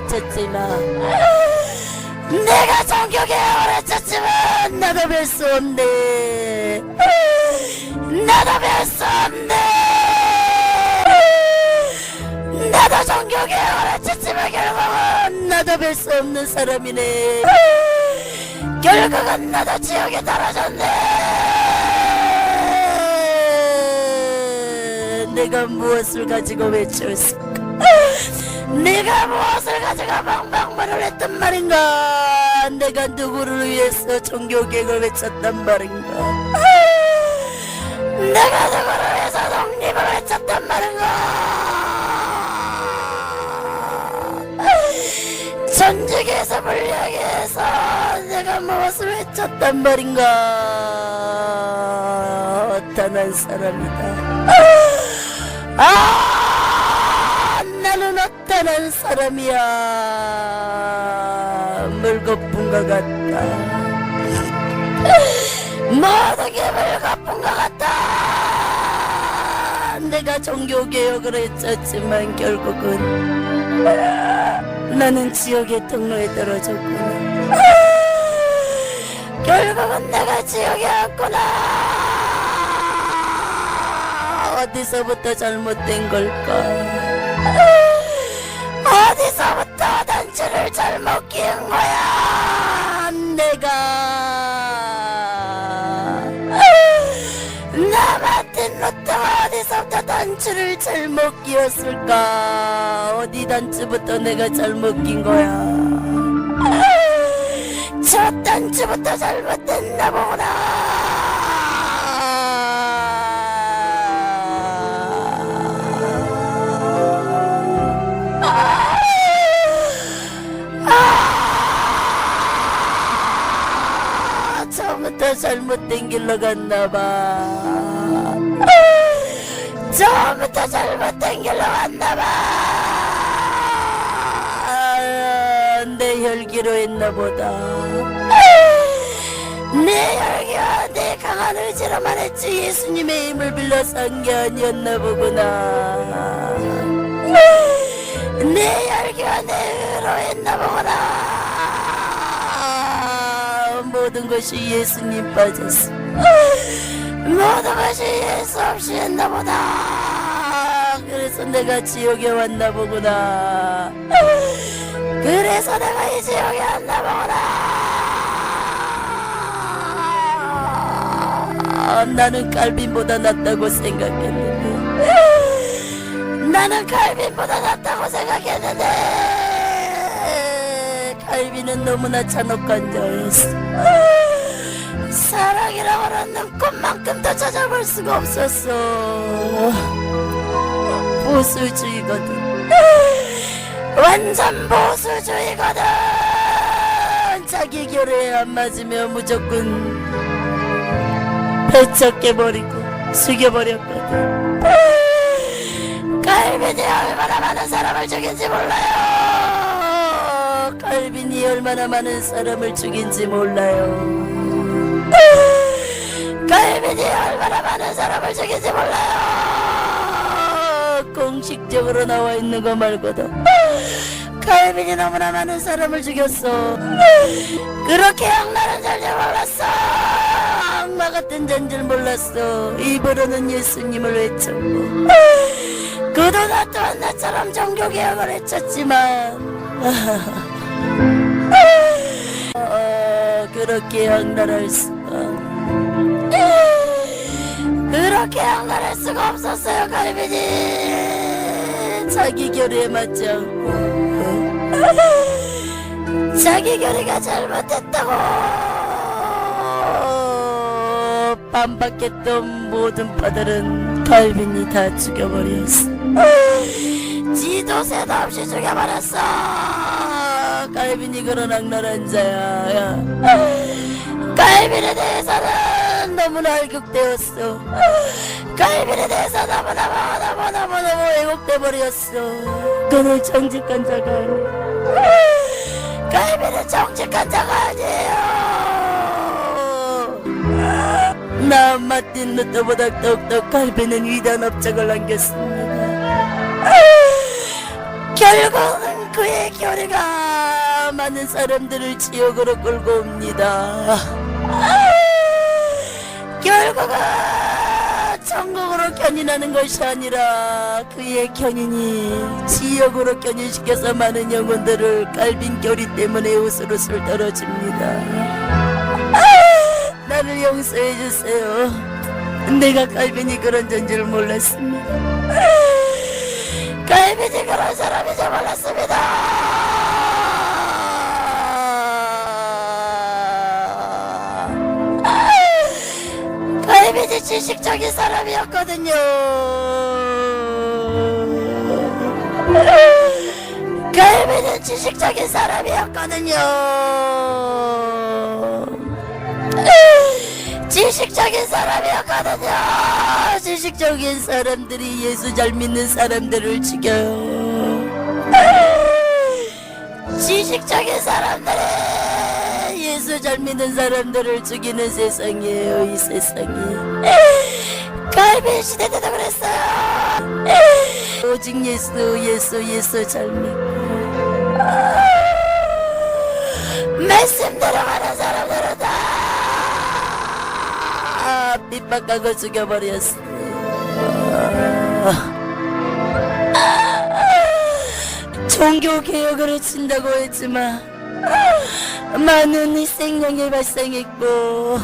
외쳤지만 내가 종교개혁을 외쳤지만 나도 뵐수 없네. 나도 뵐수 없네. 나도 종교개혁을 외쳤지만 결국은 나도 뵐 수 없는 사람이네. 결국은 나도 지옥에 떨어졌네. 내가 무엇을 가지고 외쳤을까 내가 무엇을 가지고 방방문을 했단 말인가? 내가 누구를 위해서 종교개혁을 외쳤단 말인가? 내가 누구를 위해서 독립을 외쳤단 말인가? 전직에서 불리하게 해서 내가 무엇을 외쳤단 말인가? 어떠한 사람이다. 아 어떠한 사람이야. 물거품 것 같다. 모든 게 물거품 것 같다. 내가 종교개혁을 했었지만 결국은 나는 지옥의 통로에 떨어졌구나. 결국은 내가 지옥에 왔구나. 어디서부터 잘못된 걸까 끼운 거야 내가. 나 맡은 로또가 어디서부터 단추를 잘못 끼웠을까? 어디 단추부터 내가 잘못 낀 거야? 저 단추부터 잘못됐나 보구나 잘못된 길로 갔나봐. 처음부터 잘못된 길로 갔나봐. 아, 내 혈기로 했나보다. 내 혈기와 내 강한 의지로만 했지 예수님의 힘을 빌려서 한게 아니었나 보구나. 내 혈기와 내 의로 했나 보구나. 모든 것이 예수님 빠졌어. 모든 것이 예수 없이 했나 보다. 그래서 내가 지옥에 왔나 보구나. 그래서 내가 이 지옥에 왔나 보구나. 나는 칼빈보다 낫다고 생각했는데. 나는 칼빈보다 낫다고 생각했는데 칼빈은 너무나 잔혹한 자였어 사랑이라고는 꿈만큼도 찾아볼 수가 없었어. 보수주의거든. 완전 보수주의거든. 자기 결에 안 맞으면 무조건 배척해버리고 죽여버렸거든. 칼빈이 얼마나 많은 사람을 죽인지 몰라요. 칼빈이 얼마나 많은 사람을 죽인지 몰라요. 칼빈이 얼마나 많은 사람을 죽인지 몰라요. 공식적으로 나와 있는 거 말고도 칼빈이 너무나 많은 사람을 죽였어. 그렇게 악마는 줄 몰랐어. 악마 같은 잔줄 몰랐어. 입으로는 예수님을 외쳤고. 그도 나 또한 나처럼 종교개혁을 외쳤지만 그렇게 수가 그렇게 악랄할 수가 없었어요 갈비니 자기 결의에 맞지 않고. 자기 결의가 잘못했다고. 반박했던 모든 파들은 갈빈이 다 죽여버렸어. 지도 새도 없이 죽여버렸어 갈빈이 그런 악랄한 자야. 야. 갈빈에 대해서는 너무나 알격되었어. 갈빈에 대해서 너무너무 너무너무 너무 왜곡돼 버렸어. 그는 정직한 자가 갈비는 정직한 자가 아니에요. 나 마틴 루터보다 더욱더 갈비는 위대한 업적을 남겼습니다. 결국은 그 그의 교리가 많은 사람들을 지옥으로 끌고 옵니다. 결국은 천국으로 견인하는 것이 아니라 그의 견인이 지옥으로 견인시켜서 많은 영혼들을 교리 때문에 우스르슬 떨어집니다. 나를 용서해 주세요. 내가 깔빈이 그런 전줄 몰랐습니다. 깔빈이 그런 사람인지 몰랐습니다. 지식적인 사람이었거든요. 깔빈은 지식적인 사람이었거든요. 지식적인 사람이었거든요. 지식적인 사람들이 예수 잘 믿는 사람들을 죽여요. 지식적인 사람들이 예수 잘 믿는 사람들을 죽이는 세상이에요. 이 세상이. 갈비 시대 때도 그랬어요. 오직 예수, 예수, 예수 잘 믿고. 말씀대로 하는 사람들은 다 핍박하고 죽여버렸어. 종교 개혁을 해친다고 했지만 많은 희생양이 발생했고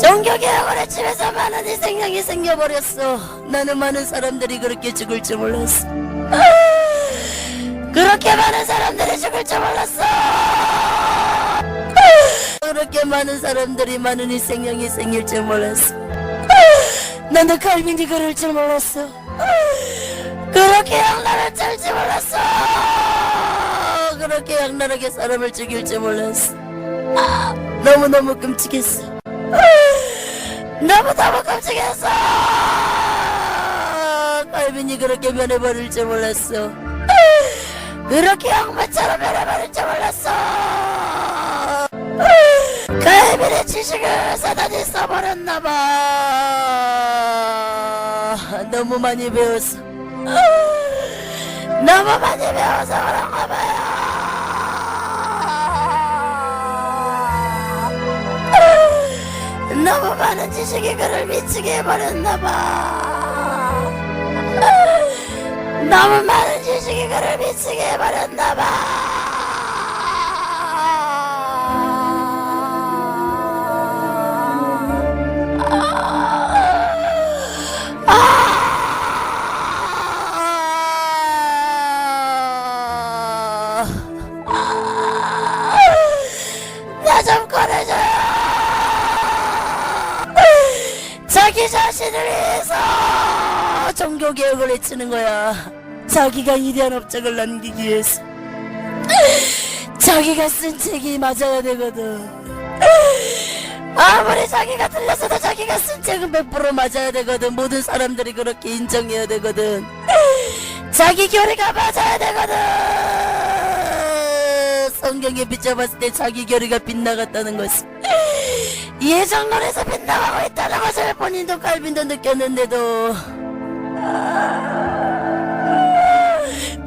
종교 개혁을 해치면서 많은 희생양이 생겨버렸어. 나는 많은 사람들이 그렇게 죽을 줄 몰랐어. 그렇게 많은 사람들이 죽을 줄 몰랐어. 그렇게 많은 사람들이 많은 희생양이 생길 줄 몰랐어. 나는 칼빈이 그럴 줄 몰랐어. 그렇게 양날을 짤지 몰랐어. 그렇게 양날하게 사람을 죽일 줄 몰랐어. 너무너무 끔찍했어. 너무너무 끔찍했어. 칼빈이 그렇게 변해버릴 줄 몰랐어. 그렇게 양말처럼 변해버릴 줄 몰랐어. 칼빈의 지식을 사단이 써버렸나봐. 너무 많이 배웠어. 너무 많이 배워서 그런가 봐 너무 많은 지식이 그를 미치게 해버렸나봐. 너무 많은 지식이 그를 미치게 해버렸나봐. 자기 자신을 위해서 종교 개혁을 해치는 거야. 자기가 위대한 업적을 남기기 위해서. 자기가 쓴 책이 맞아야 되거든. 아무리 자기가 틀렸어도 자기가 쓴 책은 100% 맞아야 되거든. 모든 사람들이 그렇게 인정해야 되거든. 자기 교리가 맞아야 되거든. 성경에 비춰봤을 때 자기 교리가 빗나갔다는 것이 예정론에서 빗나가고 있다는 것을 본인도 갈빈도 느꼈는데도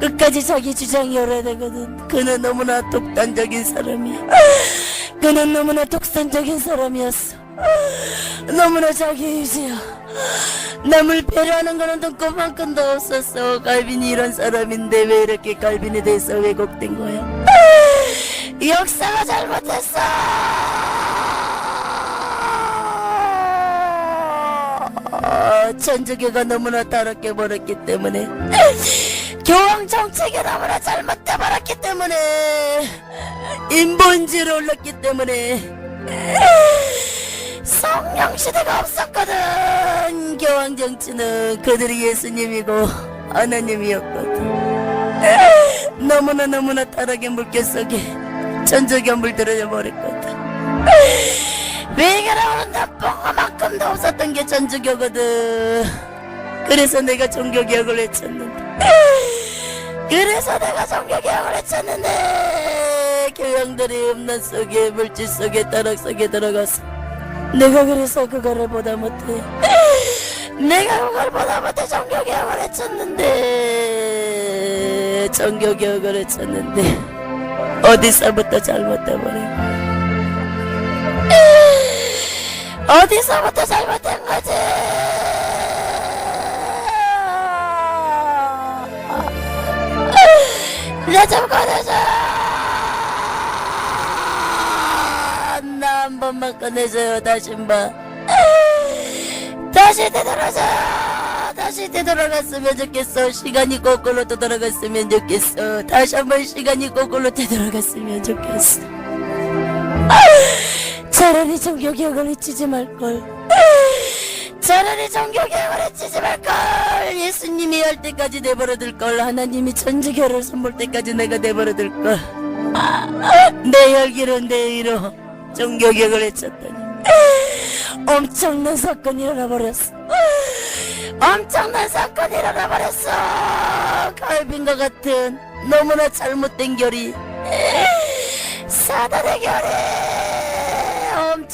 끝까지 자기 주장이 오래되거든. 그는 너무나 독단적인 사람이야. 그는 너무나 독선적인 사람이었어. 너무나 자기 유지야. 남을 배려하는 거는 눈꼽만큼도 없었어. 갈빈이 이런 사람인데 왜 이렇게 갈빈에 대해서 왜곡된 거야? 역사가 잘못했어. 천주교가 너무나 타락해 버렸기 때문에 교황 정책이 너무나 잘못돼 버렸기 때문에 인본주의로 올랐기 때문에 성령 시대가 없었거든. 교황 정치는 그들이 예수님이고 하나님이었거든. 너무나 너무나 타락의 물결 속에 천주교 물들어져 버렸거든 나쁜 것만큼도 없었던 게 천주교거든. 그래서 내가 종교개혁을 외쳤는데. 그래서 내가 종교개혁을 외쳤는데 교양들이 음란 속에 물질 속에 타락 속에 들어가서 내가 그래서 그거를 보다 못해. 내가 그걸 보다 못해 종교개혁을 외쳤는데. 때 정교교육을 했었는데 어디서부터 잘못돼버리 어디서부터 잘못된 거지? 나좀 꺼내줘. 나 한 번만 꺼내줘요 다시 한 번. 다시 되돌아줘. 다시 되돌아갔으면 좋겠어. 시간이 거꾸로 되돌아갔으면 좋겠어. 다시 한 번 시간이 거꾸로 되돌아갔으면 좋겠어 차라리 종교개혁을 해치지 말걸. 차라리 종교개혁을 해치지 말걸. 예수님이 할 때까지 내버려둘 걸. 하나님이 천주교를 선볼 때까지 내가 내버려둘 걸. 내 혈기로 내 이로 종교개혁을 해쳤더니. 엄청난 사건이 일어나버렸어. 엄청난 사건이 일어나버렸어. 갈빈과 같은 너무나 잘못된 결이. 사단의 결이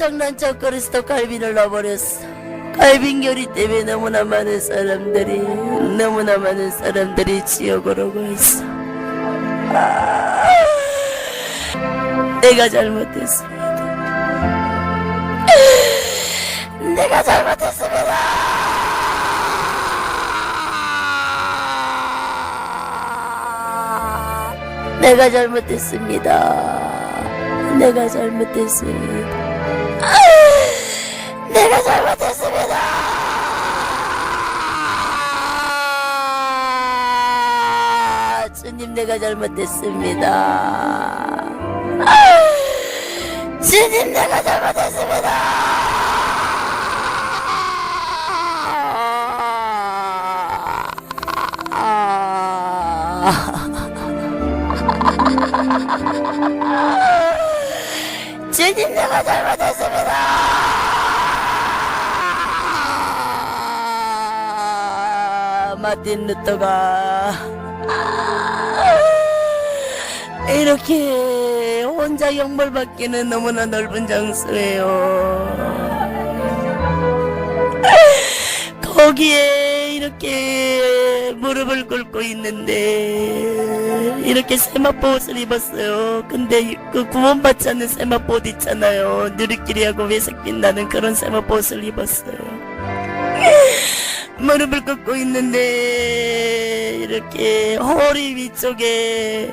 엄청난 저 그리스도 갈빈을 넣어버렸어 갈빈 결이 때문에 너무나 많은 사람들이 너무나 많은 사람들이 지옥으로 가 있어 아, 내가 잘못했습니다 내가 잘못했습니다. 내가 잘못했습니다. 내가 잘못했습니다. 내가 잘못했습니다. 주님 내가 잘못했습니다. 주님 내가 잘못했습니다. 마틴 루터가 이렇게 혼자 영벌받기는 너무나 넓은 장소예요. 거기에 이렇게 무릎을 꿇고 있는데 이렇게 세마포 옷을 입었어요. 근데 그 구원받지 않는 세마포 옷 있잖아요. 누리끼리하고 회색 빛 나는 그런 세마포 옷을 입었어요. 무릎을 꿇고 있는데 이렇게 허리 위쪽에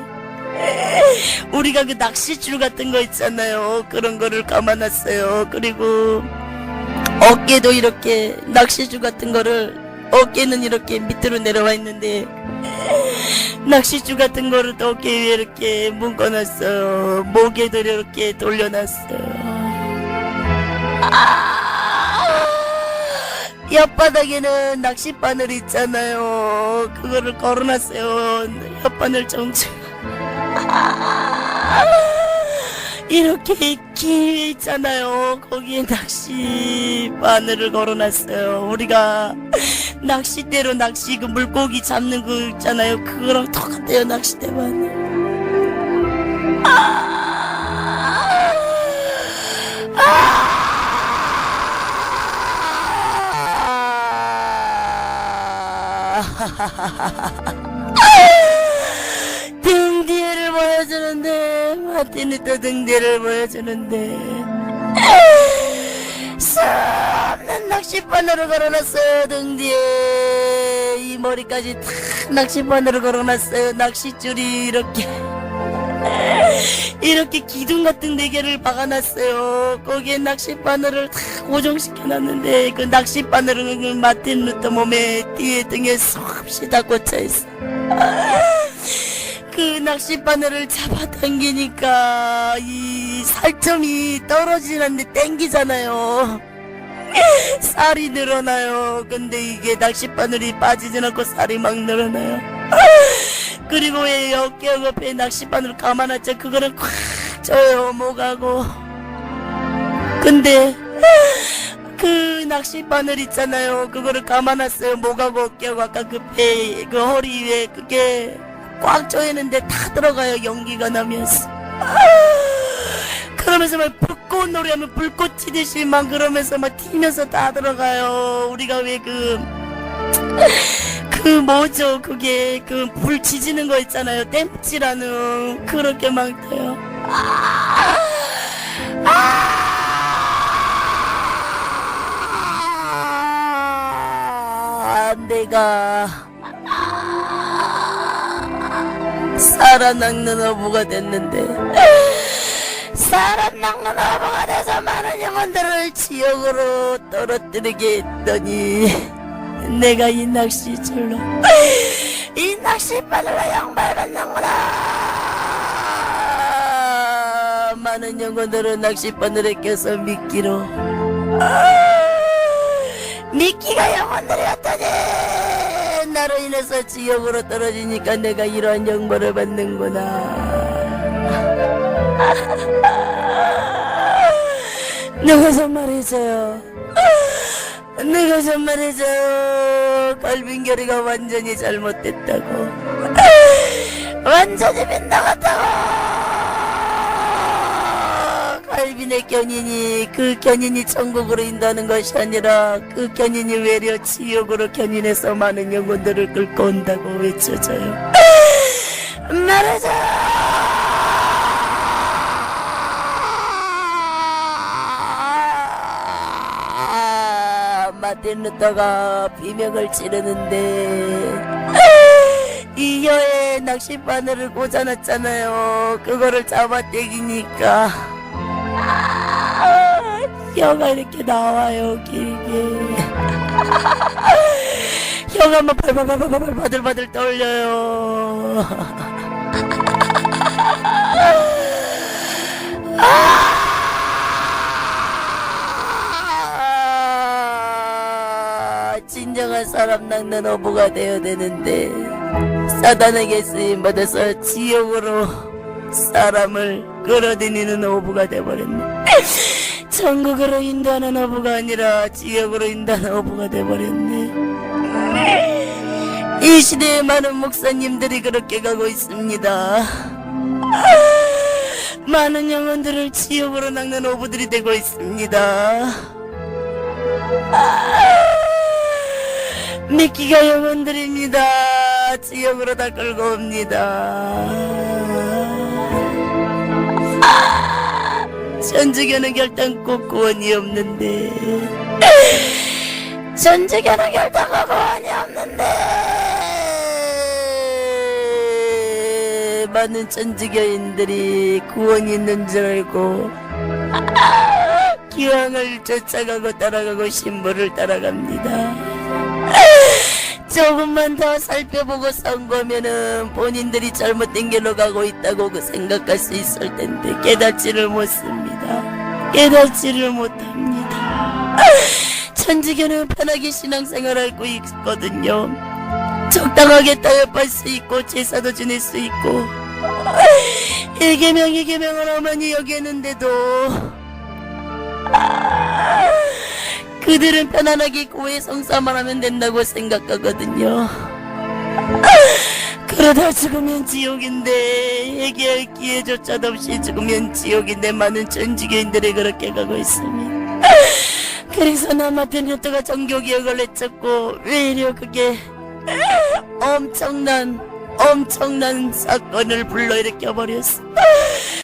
우리가 그 낚시줄 같은 거 있잖아요. 그런 거를 감아놨어요. 그리고 어깨도 이렇게 낚시줄 같은 거를 어깨는 이렇게 밑으로 내려와 있는데 낚시줄 같은 거를 또 어깨 위에 이렇게 묶어놨어요. 목에도 이렇게 돌려놨어요. 아, 옆바닥에는 낚싯바늘 있잖아요. 그거를 걸어놨어요. 옆바늘 정체. 이렇게 길 있잖아요. 거기에 낚시 바늘을 걸어놨어요. 우리가 낚싯대로 낚시 그 물고기 잡는 거 있잖아요. 그거랑 똑같아요. 낚싯대 바늘. 등 뒤를 보여주는데 마틴루터 등 뒤를 보여주는데. 수없는 낚싯바늘을 걸어놨어요 등 뒤에. 이 머리까지 탁 낚싯바늘을 걸어놨어요 낚싯줄이 이렇게. 이렇게 기둥 같은 네 개를 박아놨어요. 거기에 낚싯바늘을 탁 고정시켜 놨는데 그 낚싯바늘은 그 마틴 루터 몸에 뒤에 등에 수없이 다 꽂혀 있어 그 낚싯바늘을 잡아당기니까 이 살점이 떨어지는데 땡기잖아요. 살이 늘어나요. 근데 이게 낚싯바늘이 빠지진 않고 살이 막 늘어나요. 그리고 왜 어깨 옆에 낚싯바늘 감아놨죠? 그거는 콱 쪄요, 목하고. 근데 그 낚싯바늘 있잖아요. 그거를 감아놨어요. 목하고 어깨하고 아까 그 배, 그 허리 위에 그게 꽉 조이는데 다 들어가요. 연기가 나면서. 그러면서 막 불꽃 놀이하면 불꽃 튀듯이 막 그러면서 막 튀면서 다 들어가요. 우리가 왜 그, 뭐죠 그게 그 불 지지는 거 있잖아요 땜치라는 그렇게 많대요 아, 아, 내가 살아남는 어부가 됐는데. 살아남는 어부가 돼서 많은 영혼들을 지옥으로 떨어뜨리게 했더니 내가 이 낚시줄로 이 낚시바늘로 양발 받는구나. 많은 영혼들은 낚시바늘에 껴서 미끼로. 미끼가 영혼들이었더니 나로 인해서 지옥으로 떨어지니까 내가 이러한 영벌을 받는구나. 내가 정말이죠요? 내가 정말이죠요? 갈빈결이가 완전히 잘못됐다고. 완전히 빗나갔다고 갈빈의 견인이 그 견인이 천국으로 인도하는 것이 아니라 그 견인이 외려 지옥으로 견인해서 많은 영혼들을 끌고 온다고 외쳐져요. 말하자! 마틴 루터가 비명을 지르는데 이 여에 낚싯바늘을 꽂아놨잖아요. 그거를 잡아떼기니까. 아, 혀가 이렇게 나와요 길게 혀가 막 발발발발발 바들바들 떨려요 아, 진정한 사람 낚는 어부가 되어야 되는데 사단에게 쓰임 받아서 지옥으로 사람을 끌어들이는 어부가 돼버렸네. 천국으로 인도하는 어부가 아니라 지옥으로 인도하는 어부가 돼버렸네. 이 시대에 많은 목사님들이 그렇게 가고 있습니다. 많은 영혼들을 지옥으로 낚는 어부들이 되고 있습니다. 미끼가 영혼들입니다. 지옥으로 다 끌고 옵니다. 전주교는 결단코 구원이 없는데 전주교는 결단코 구원이 없는데 많은 전주교인들이 구원이 있는 줄 알고 기왕을 쫓아가고 따라가고 신부를 따라갑니다. 조금만 더 살펴보고 선거면은 본인들이 잘못된 길로 가고 있다고 그 생각할 수 있을 텐데 깨닫지를 못습니다. 깨닫지를 못합니다. 천지교는 편하게 신앙생활하고 있거든요. 적당하게 타협할 수 있고 제사도 지낼 수 있고 일개명 이개명을 어머니 여기했는데도 그들은 편안하게 고해 성사만 하면 된다고 생각하거든요. 그러다 죽으면 지옥인데 얘기할 기회조차도 없이 죽으면 지옥인데 많은 전지교인들이 그렇게 가고 있습니다. 그래서 나마트 뉴트가 종교개혁을 해쳤고 왜이려 그게 엄청난 엄청난 사건을 불러일으켜 버렸어.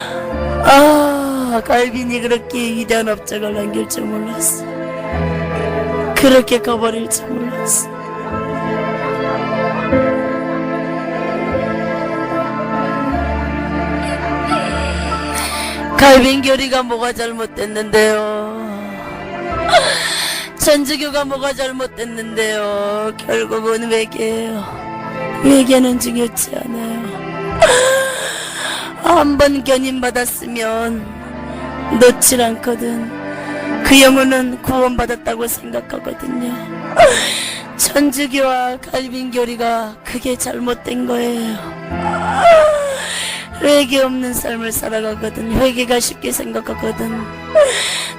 아 갈빈이 그렇게 위대한 업적을 남길 줄 몰랐어. 그렇게 가버릴 줄 몰랐어. 교리가 뭐가 잘못됐는데요. 전주교가 뭐가 잘못됐는데요. 결국은 외계예요. 외계는 중요치 않아요. 한 번 견인받았으면 놓질 않거든. 그 영혼은 구원받았다고 생각하거든요. 천주교와 갈빈교리가 그게 잘못된 거예요. 회개 없는 삶을 살아가거든. 회개가 쉽게 생각하거든.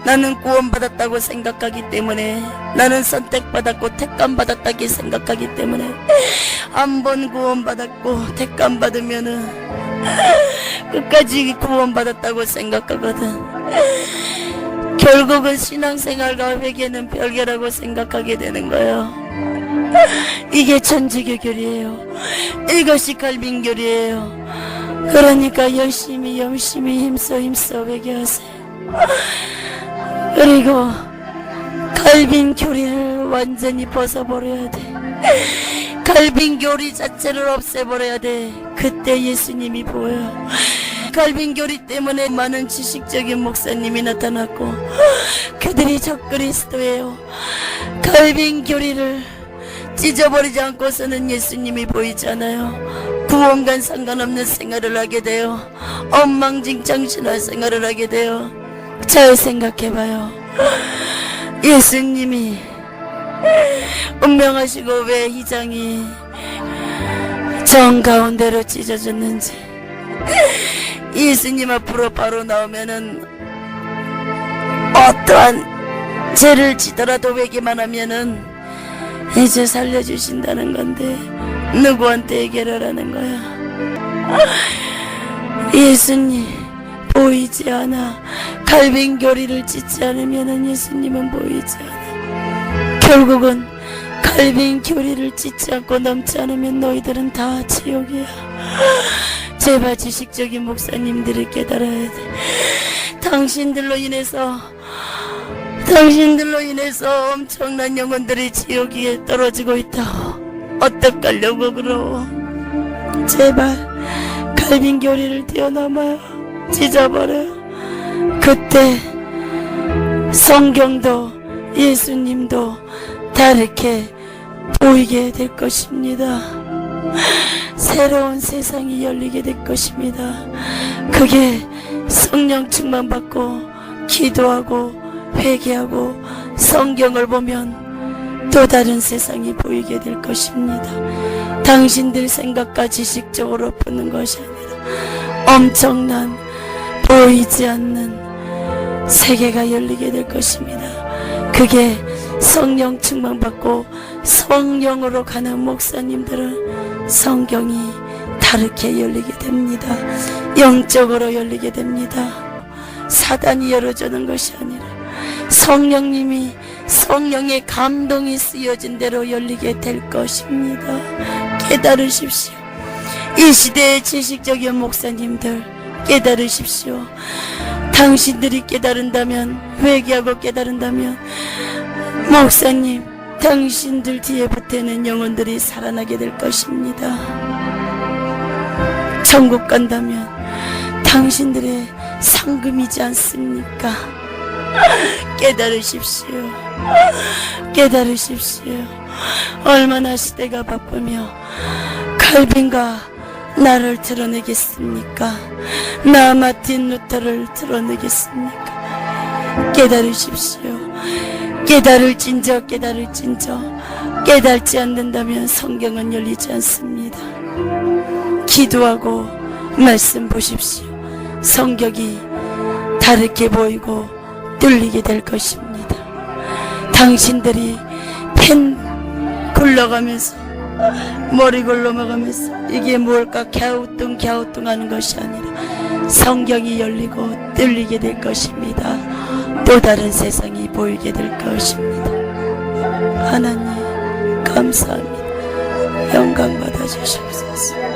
나는 구원받았다고 생각하기 때문에 나는 선택받았고 택감받았다고 생각하기 때문에 한 번 구원받았고 택감받으면은 끝까지 구원받았다고 생각하거든. 결국은 신앙생활과 회개는 별개라고 생각하게 되는 거예요. 이게 교리예요. 이것이 갈빙교리예요. 그러니까 열심히 열심히 힘써 힘써 회개하세요. 그리고 갈빈 교리를 완전히 벗어버려야 돼. 갈빈 교리 자체를 없애버려야 돼. 그때 예수님이 보여요. 갈빈 교리 때문에 많은 지식적인 목사님이 나타났고 그들이 적그리스도예요. 갈빈 교리를 찢어버리지 않고서는 예수님이 보이잖아요. 구원과 상관없는 생활을 하게 돼요. 엉망진창신할 생활을 하게 돼요. 잘 생각해봐요. 예수님이 운명하시고 왜 희장이 정 가운데로 찢어졌는지 예수님 앞으로 바로 나오면은 어떠한 죄를 지더라도 회개만 하면은 이제 살려주신다는 건데 누구한테 얘기를 하는 거야? 예수님 보이지 않아. 갈빙 교리를 찢지 않으면은 예수님은 보이지 않아. 결국은 갈빙 교리를 찢지 않고 넘지 않으면 너희들은 다 지옥이야. 제발 지식적인 목사님들이 깨달아야 돼. 당신들로 인해서 당신들로 인해서 엄청난 영혼들이 지옥에 떨어지고 있다. 어떡하려고 그러? 제발 갈빈 교리를 뛰어넘어요. 찢어버려요. 그때 성경도 예수님도 다르게 보이게 될 것입니다. 새로운 세상이 열리게 될 것입니다. 그게 성령 충만 받고 기도하고 회개하고 성경을 보면 또 다른 세상이 보이게 될 것입니다. 당신들 생각과 지식적으로 푸는 것이 아니라 엄청난 보이지 않는 세계가 열리게 될 것입니다. 그게 성령 충만 받고 성령으로 가는 목사님들은 성경이 다르게 열리게 됩니다. 영적으로 열리게 됩니다. 사단이 열어주는 것이 아니라 성령님이 성령의 감동이 쓰여진 대로 열리게 될 것입니다. 깨달으십시오. 이 시대의 지식적인 목사님들 깨달으십시오. 당신들이 깨달은다면 회개하고 깨달은다면 목사님 당신들 뒤에 붙어있는 영혼들이 살아나게 될 것입니다. 천국 간다면 당신들의 상금이지 않습니까? 깨달으십시오. 깨달으십시오. 얼마나 시대가 바쁘며 칼빈과 나를 드러내겠습니까? 나 마틴 루터를 드러내겠습니까? 깨달으십시오. 깨달을 진저 깨달을 진저 깨달지 않는다면 성경은 열리지 않습니다. 기도하고 말씀 보십시오. 성격이 다르게 보이고 뚫리게 될 것입니다. 당신들이 펜 굴러가면서 머리 굴러가면서 이게 뭘까 갸우뚱 갸우뚱 하는 것이 아니라 성경이 열리고 뚫리게 될 것입니다. 또 다른 세상이 보이게 될 것입니다. 하나님 감사합니다. 영광 받아 주시옵소서.